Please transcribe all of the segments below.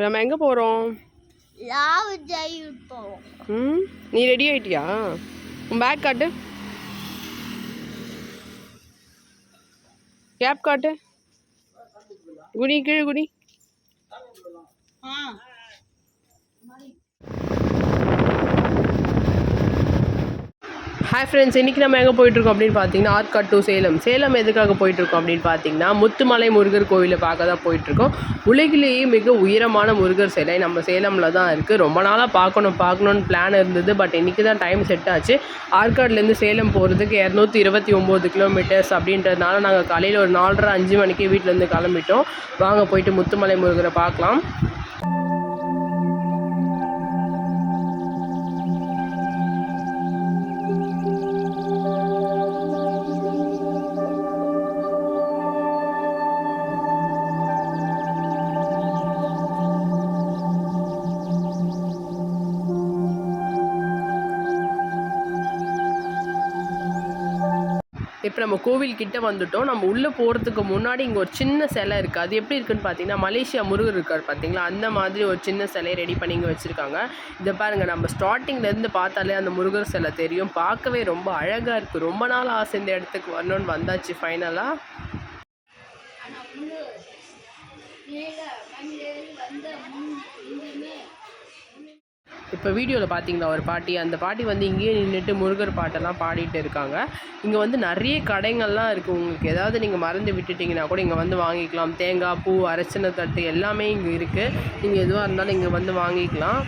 இப்போ நம்ம எங்கே போகிறோம் லாவு ஜெயில் ம்? நீ ரெடி ஆயிட்டியா? உன் பேக் காட்டு. கேப் காட்டு. குடி கீழே குடி. ஹாய் ஃப்ரெண்ட்ஸ் இன்றைக்கி நம்ம எங்கே போயிட்டுருக்கோம் அப்படின்னு பார்த்தீங்கன்னா ஆர்காட் டு சேலம். சேலம் எதுக்காக போயிட்டுருக்கோம் அப்படின்னு பார்த்தீங்கன்னா முத்துமலை முருகர் கோவிலை பார்க்க தான் போயிட்டுருக்கோம். உலகிலேயே மிக உயரமான முருகர் சிலை நம்ம சேலமில் தான் இருக்குது ரொம்ப நாளாக பார்க்கணும் பார்க்கணுன்னு பிளான் இருந்தது. பட் இன்றைக்கி தான் டைம் செட் ஆச்சு. ஆற்காட்லேருந்து சேலம் போகிறதுக்கு இரநூத்தி இருபத்தி ஒம்பது கிலோமீட்டர்ஸ் அப்படின்றதுனால நாங்கள் காலையில் ஒரு நாலரை அஞ்சு மணிக்கு வீட்டிலேருந்து கிளம்பிட்டோம். வாங்க போயிட்டு முத்துமலை முருகரை பார்க்கலாம். இப்போ நம்ம கோவில் கிட்ட வந்துட்டோம். நம்ம உள்ளே போகிறதுக்கு முன்னாடி இங்கே ஒரு சின்ன சிலை இருக்குது அது எப்படி இருக்குன்னு பார்த்தீங்கன்னா மலேசியா முருகர் இருக்கார் பார்த்தீங்களா? அந்த மாதிரி ஒரு சின்ன சிலையை ரெடி பண்ணி இங்கே வச்சுருக்காங்க. இதை பாருங்கள் நம்ம ஸ்டார்டிங்லேருந்து பார்த்தாலே அந்த முருகர் சிலை தெரியும். பார்க்கவே ரொம்ப அழகாக இருக்குது ரொம்ப நாள் ஆசை இந்த இடத்துக்கு வரணும்னு வந்தாச்சு ஃபைனலாக இப்போ வீடியோவில் பார்த்தீங்களா ஒரு பாட்டி. அந்த பாட்டி வந்து இங்கேயே நின்றுட்டு முருகர் பாட்டெல்லாம் பாடிட்டு இருக்காங்க. இங்கே வந்து நிறைய கடைங்கள்லாம் இருக்குது உங்களுக்கு ஏதாவது நீங்கள் மறந்து விட்டுட்டிங்கன்னா கூட இங்கே வந்து வாங்கிக்கலாம். தேங்காய் பூ அரைச்சின தட்டு எல்லாமே இங்கே இருக்குது நீங்கள் எதுவாக இருந்தாலும் இங்கே வந்து வாங்கிக்கலாம்.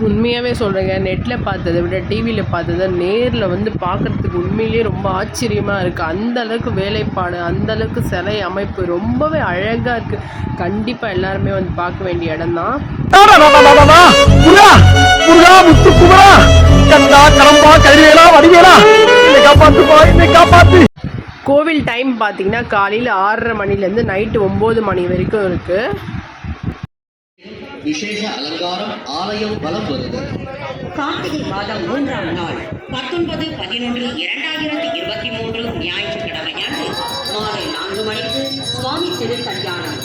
உண்மையாகவே சொல்கிறேங்க நெட்டில் பார்த்ததை விட டிவியில் பார்த்ததை நேரில் வந்து பார்க்குறதுக்கு உண்மையிலேயே ரொம்ப ஆச்சரியமாக இருக்குது அந்த அளவுக்கு வேலைப்பாடு அந்த அளவுக்கு சிலை அமைப்பு ரொம்பவே அழகாக இருக்குது கண்டிப்பாக எல்லாருமே வந்து பார்க்க வேண்டிய இடம் தான். கோவில் டைம் பார்த்தீங்கன்னா காலையில் ஆறரை மணிலேருந்து நைட்டு ஒம்பது மணி வரைக்கும் இருக்குது விசேஷ அலங்காரம் ஆலயம் வலம் வருது கார்த்திகை மாதம் மூன்றாம் நாள் பத்தொன்பது பதினொன்று இரண்டாயிரத்தி இருபத்தி மூன்று ஞாயிற்றுக்கிழமையன்று மாலை நான்கு மணிக்கு சுவாமி திரு கல்யாணம்.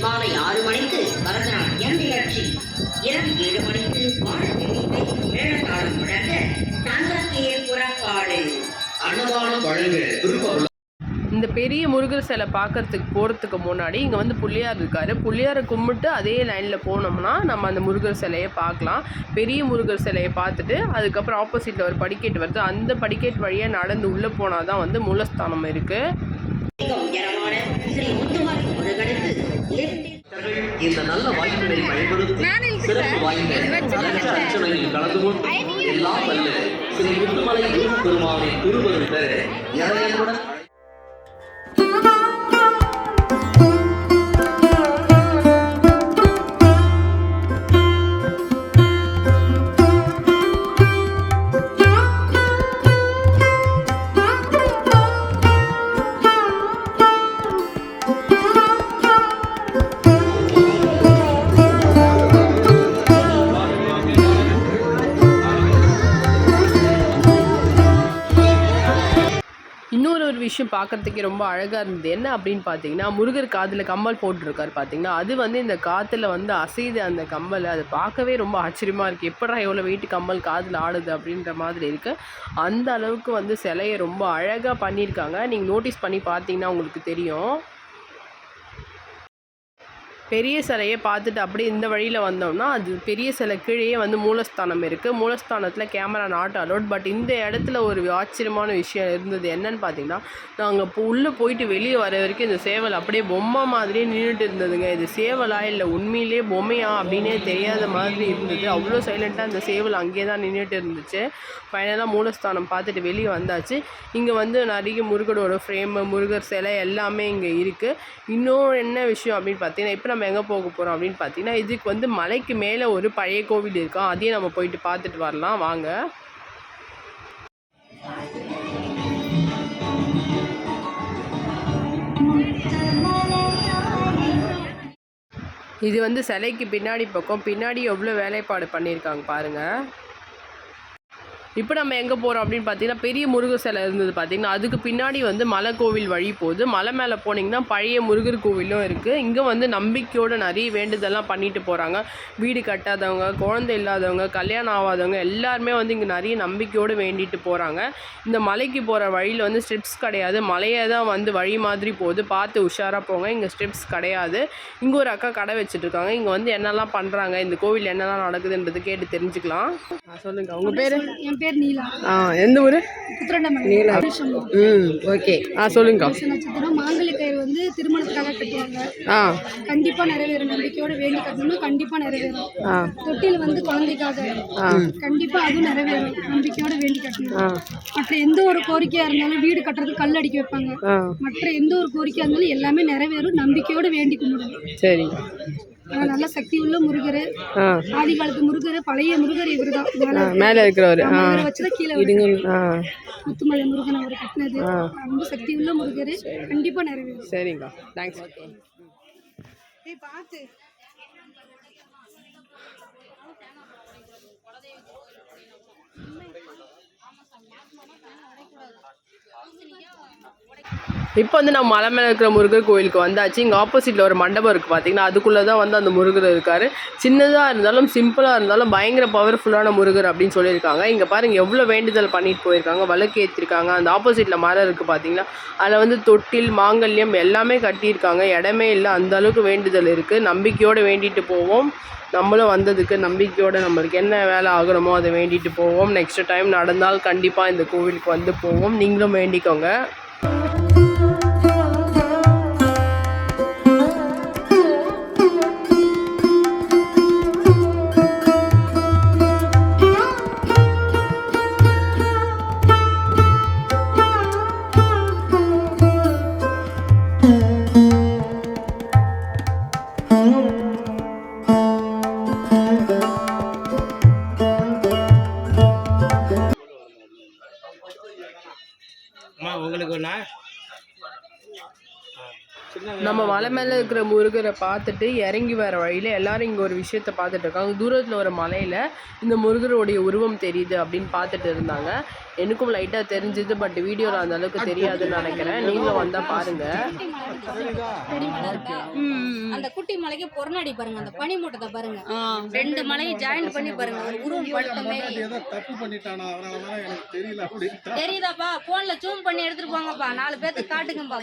மாலை ஆறு மணிக்கு பரதநாட்டியம் நிகழ்ச்சி. இரவு ஏழு மணிக்கு வாழ்க்கை மேளதாளம் வழங்க தங்கத்தே புறப்பாடு. அன்னதானம் வழங்க விருப்பம் பெரிய முருகர் சிலை பார்க்கறதுக்கு போகிறதுக்கு முன்னாடி இங்கே வந்து பிள்ளையார் இருக்கார். பிள்ளையாரை கும்பிட்டு அதே லைனில் போனோம்னா நம்ம அந்த முருகர் சிலையை பார்க்கலாம். பெரிய முருகர் சிலையை பார்த்துட்டு அதுக்கப்புறம் ஆப்போசிட்டில் ஒரு படிக்கட்டு வருது. அந்த படிக்கட்டு வழியாக நடந்து உள்ளே போனால் தான் வந்து மூலஸ்தானம் இருக்குது இந்த நல்ல வாய்ப்பினை பயன்படுத்தி சிறப்பு வாய்ந்த அர்ச்சனையில் கலந்து கொண்டு எல்லாம் வல்ல ஸ்ரீ முத்துமலை பெருமானை திருவருள் பெற இறையனுடன் இன்னொரு ஒரு விஷயம் பார்க்குறதுக்கே ரொம்ப அழகாக இருந்தது. என்ன அப்படின்னு பார்த்தீங்கன்னா முருகர் காதில் கம்மல் போட்டிருக்காரு பார்த்தீங்கன்னா அது வந்து இந்த காற்றுல வந்து அசையுது அந்த கம்மல் அது பார்க்கவே ரொம்ப ஆச்சரியமாக இருக்குது எப்படா எவ்வளோ வெயிட் கம்மல் காதில் ஆடுது அப்படின்ற மாதிரி இருக்குது அந்த அளவுக்கு வந்து சிலையை ரொம்ப அழகாக பண்ணியிருக்காங்க. நீங்கள் நோட்டீஸ் பண்ணி பார்த்தீங்கன்னா உங்களுக்கு தெரியும். பெரிய சிலையை பார்த்துட்டு அப்படியே இந்த வழியில் வந்தோம்னா அது பெரிய சிலை கீழேயே வந்து மூலஸ்தானம் இருக்குது மூலஸ்தானத்தில் கேமரா நாட் அலோட் பட் இந்த இடத்துல ஒரு ஆச்சரியமான விஷயம் இருந்தது. என்னன்னு பார்த்தீங்கன்னா நாங்கள் இப்போ உள்ளே போயிட்டு வெளியே வர வரைக்கும் இந்த சேவல் அப்படியே பொம்மை மாதிரியே நின்றுட்டு இருந்ததுங்க. இது சேவலா இல்லை உண்மையிலே பொம்மையா அப்படின்னே தெரியாத மாதிரி இருந்தது. அவ்வளோ சைலண்ட்டாக இந்த சேவல் அங்கேயே தான் நின்றுட்டு இருந்துச்சு. ஃபைனலாக மூலஸ்தானம் பார்த்துட்டு வெளியே வந்தாச்சு. இங்கே வந்து நிறைய முருகனோட ஃப்ரேமு முருகர் சிலை எல்லாமே இங்கே இருக்குது இன்னும் என்ன விஷயம் அப்படின்னு பார்த்தீங்கன்னா இப்போ நம்ம எங்கே போக போகிறோம் அப்படின்னு பார்த்தீங்கன்னா இதுக்கு வந்து மலைக்கு மேலே ஒரு பழைய கோவில் இருக்கும் அதையும் நம்ம போயிட்டு பார்த்துட்டு வரலாம். வாங்க. இது வந்து சிலைக்கு பின்னாடி பக்கம். பின்னாடி எவ்வளோ வேலைப்பாடு பண்ணியிருக்காங்க பாருங்கள் இப்போ நம்ம எங்கே போகிறோம் அப்படின்னு பார்த்தீங்கன்னா பெரிய முருகர் சிலை இருந்தது பார்த்தீங்கன்னா அதுக்கு பின்னாடி வந்து மலை கோவில் வழி போகுது. மலை மேலே போனீங்கன்னா பழைய முருகர் கோவிலும் இருக்குது இங்கே வந்து நம்பிக்கையோட நிறைய வேண்டுதல்லாம் பண்ணிட்டு போகிறாங்க வீடு கட்டாதவங்க குழந்தை இல்லாதவங்க கல்யாணம் ஆகாதவங்க எல்லாருமே வந்து இங்கே நிறைய நம்பிக்கையோடு வேண்டிட்டு போகிறாங்க இந்த மலைக்கு போகிற வழியில் வந்து ஸ்டெப்ஸ் கிடையாது. மலையே தான் வந்து வழி மாதிரி போகுது. பார்த்து உஷாராக போங்க. இங்கே ஸ்டெப்ஸ் கிடையாது. இங்கே ஒரு அக்கா கடை வச்சுட்ருக்காங்க. இங்கே வந்து என்னெல்லாம் பண்ணுறாங்க இந்த கோவில் என்னெல்லாம் நடக்குதுன்றது கேட்டு தெரிஞ்சுக்கலாம். சொல்லுங்கள் உங்கள் பேர்? பேர் நீலா. ஆ எந்த ஊர்? நீலா. ம் ஓகே. ஆ சொல்லுங்கக்கா. பூச நட்சத்திரம் மாங்கல்ய கயிறு வந்து திருமணத்துக்காக கட்டுவாங்க. ஆ. கண்டிப்பா நிறைவேறும். நம்பிக்கையோட வேண்டி கட்டணும் கண்டிப்பா நிறைவேறும். ஆ. தொட்டில் வந்து குழந்தைக்காக. கண்டிப்பா அதுவும் நிறைவேறும். நம்பிக்கையோட வேண்டி கட்டணும். மற்ற எந்த ஒரு கோரிக்கையா இருந்தாலும் வீடு கட்டுறதுக்கு கல் அடிக்க வைப்பாங்க. மற்ற எந்த ஒரு கோரிக்கையா இருந்தாலும் எல்லாமே நிறைவேறும். நம்பிக்கையோட வேண்டி கும்பிடணும். சரி. ஆனா நல்ல சக்தி உள்ள முருகர். ஆதி காலத்து முருகர் பழைய முருகர் இவர் தான். மேலே இருக்கிறவர். வச்சுதான் கீழே முத்துமலை முருகன் அவர் கட்டினது. ரொம்ப சக்தி உள்ள முருகர் கண்டிப்பா நிறைவேறும். சரிங்கக்கா தேங்க்ஸ் பார்த்து இப்போ வந்து நம்ம மலை மேலே இருக்கிற முருகர் கோயிலுக்கு வந்தாச்சு. இங்கே ஆப்போசிட்டில் ஒரு மண்டபம் இருக்குது பார்த்தீங்கன்னா அதுக்குள்ளே தான் வந்து அந்த முருகர் இருக்கார். சின்னதாக இருந்தாலும் சிம்பிளாக இருந்தாலும் பயங்கர பவர்ஃபுல்லான முருகர் அப்படின்னு சொல்லியிருக்காங்க. இங்கே பாருங்கள் எவ்வளோ வேண்டுதல் பண்ணிட்டு போயிருக்காங்க விளக்கு ஏற்றிருக்காங்க அந்த ஆப்போசிட்டில் மரம் இருக்குது பார்த்தீங்கன்னா அதில் வந்து தொட்டில் மாங்கல்யம் எல்லாமே கட்டியிருக்காங்க. இடமே இல்லை அந்த அளவுக்கு வேண்டுதல் இருக்குது நம்பிக்கையோடு வேண்டிட்டு போவோம். நம்மளும் வந்ததுக்கு நம்பிக்கையோடு நம்மளுக்கு என்ன வேலை ஆகணுமோ அதை வேண்டிட்டு போவோம். நெக்ஸ்ட் டைம் நடந்தால் கண்டிப்பாக இந்த கோவிலுக்கு வந்து போவோம். நீங்களும் வேண்டிக்கோங்க. அம்மா உங்களுக்கு ஒன்றா நம்ம மலை மேலே இருக்கிற முருகரை பார்த்துட்டு இறங்கி வர வழியில் எல்லாரும் இங்கே ஒரு விஷயத்த பார்த்துட்டு இருக்காங்க. தூரத்தில் ஒரு மலையில் இந்த முருகருடைய உருவம் தெரியுது அப்படின்னு பார்த்துட்டு இருந்தாங்க. எனக்கும் லைட்டாக தெரிஞ்சுது பட் வீடியோவில் அந்த அளவுக்கு தெரியாதுன்னு நினைக்கிறேன். நீங்களும் வந்தால் பாருங்கள் அந்த குட்டி மலைக்கு பொறநாடி பாருங்க அந்த பனி மூட்டத்தை பாருங்க ரெண்டு மலையும் ஜாயின் பண்ணி பாருங்க ஒரு உருவம் தெரியுதாப்பா? போன்ல ஜூம் பண்ணி எடுத்துட்டு போங்கப்பா. நாலு பேர்த்துக்கு காட்டுங்கப்பா.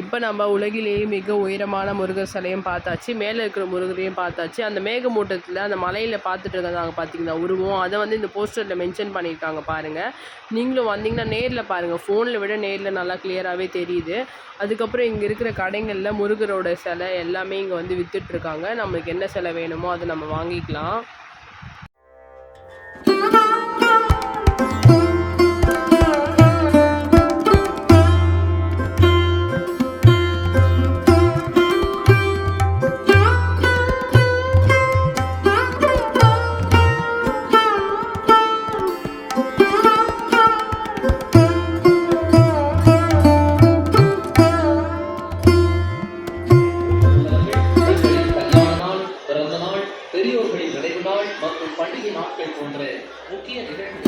இப்போ நம்ம உலகிலேயே மிக உயரமான முருகர் சிலையும் பார்த்தாச்சு. மேலே இருக்கிற முருகரையும் பார்த்தாச்சு. அந்த மேகமூட்டத்தில் அந்த மலையில் பார்த்துட்டு இருந்தாங்க பார்த்தீங்கன்னா உருவம். அதை வந்து இந்த போஸ்டரில் மென்ஷன் பண்ணியிருக்காங்க பாருங்கள் நீங்களும் வந்தீங்கன்னா நேரில் பாருங்கள் ஃபோனில் விட நேரில் நல்லா கிளியராகவே தெரியுது. அதுக்கப்புறம் இங்கே இருக்கிற கடைகளில் முருகரோட சிலை எல்லாமே இங்கே வந்து விற்றுட்ருக்காங்க நம்மளுக்கு என்ன சிலை வேணுமோ அதை நம்ம வாங்கிக்கலாம்.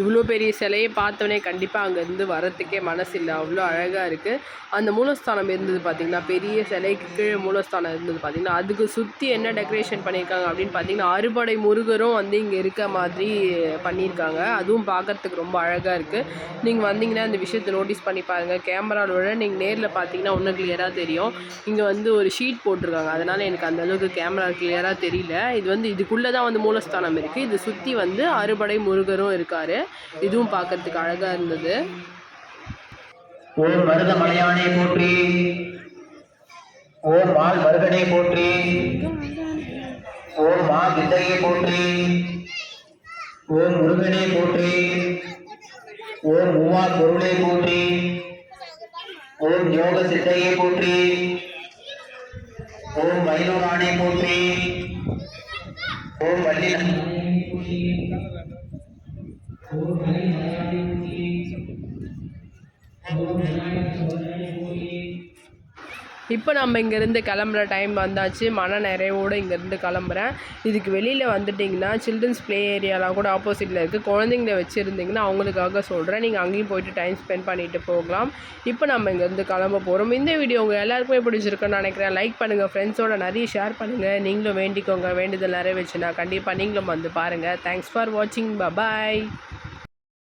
இவ்வளோ பெரிய சிலையை பார்த்தோன்னே கண்டிப்பாக அங்கேருந்து வரத்துக்கே மனசு இல்லை. அவ்வளோ அழகாக இருக்குது அந்த மூலஸ்தானம் இருந்தது பார்த்திங்கன்னா பெரிய சிலைக்கு கீழே மூலஸ்தானம் இருந்தது பார்த்திங்கன்னா அதுக்கு சுற்றி என்ன டெக்கரேஷன் பண்ணியிருக்காங்க அப்படின்னு பார்த்தீங்கன்னா அறுபடை முருகரும் வந்து இங்கே இருக்க மாதிரி பண்ணியிருக்காங்க. அதுவும் பார்க்கறதுக்கு ரொம்ப அழகாக இருக்குது நீங்கள் வந்தீங்கன்னா அந்த விஷயத்தை நோட்டீஸ் பண்ணி பாருங்கள் கேமராவோட நீங்கள் நேரில் பார்த்தீங்கன்னா இன்னும் கிளியராக தெரியும். இங்கே வந்து ஒரு ஷீட் போட்டிருக்காங்க. அதனால் எனக்கு அந்தளவுக்கு கேமரா கிளியராக தெரியல. இது வந்து இதுக்குள்ளே தான் வந்து மூலஸ்தானம் இருக்குது இது சுற்றி வந்து அறுபடை முருகரும் இருக்கார். இதுவும் பார்க்கறதுக்கு அழகாக இருந்தது. ஓம் மருத மலையானே போற்றி ஓம் மால் மருகனே போற்றி ஓம் மா வித்தையே போற்றி ஓம் முருகனே போற்றி ஓம் மூவா பொருளை போற்றி ஓம் யோக சித்தையை போற்றி ஓம் வைலோரானே போற்றி ஓம் வள்ளி இப்போ நம்ம இங்கேருந்து கிளம்புற டைம் வந்தாச்சு. மன நிறைவோடு இங்கேருந்து கிளம்புறேன். இதுக்கு வெளியில் வந்துட்டிங்கன்னா சில்ட்ரன்ஸ் ப்ளே ஏரியாலாம் கூட ஆப்போசிட்டில் இருக்குது குழந்தைங்கள வச்சுருந்தீங்கன்னா அவங்களுக்காக சொல்கிறேன் நீங்கள் அங்கேயும் போயிட்டு டைம் ஸ்பெண்ட் பண்ணிட்டு போகலாம். இப்போ நம்ம இங்கேருந்து கிளம்ப போகிறோம் இந்த வீடியோ உங்கள் எல்லாருக்குமே பிடிச்சிருக்குன்னு நினைக்கிறேன். லைக் பண்ணுங்கள் ஃப்ரெண்ட்ஸோட நிறைய ஷேர் பண்ணுங்கள் நீங்களும் வேண்டிக்கோங்க. வேண்டுதல் நிறைவேச்சுன்னா கண்டிப்பாக நீங்களும் வந்து பாருங்கள் தேங்க்ஸ் ஃபார் வாட்சிங் பாய்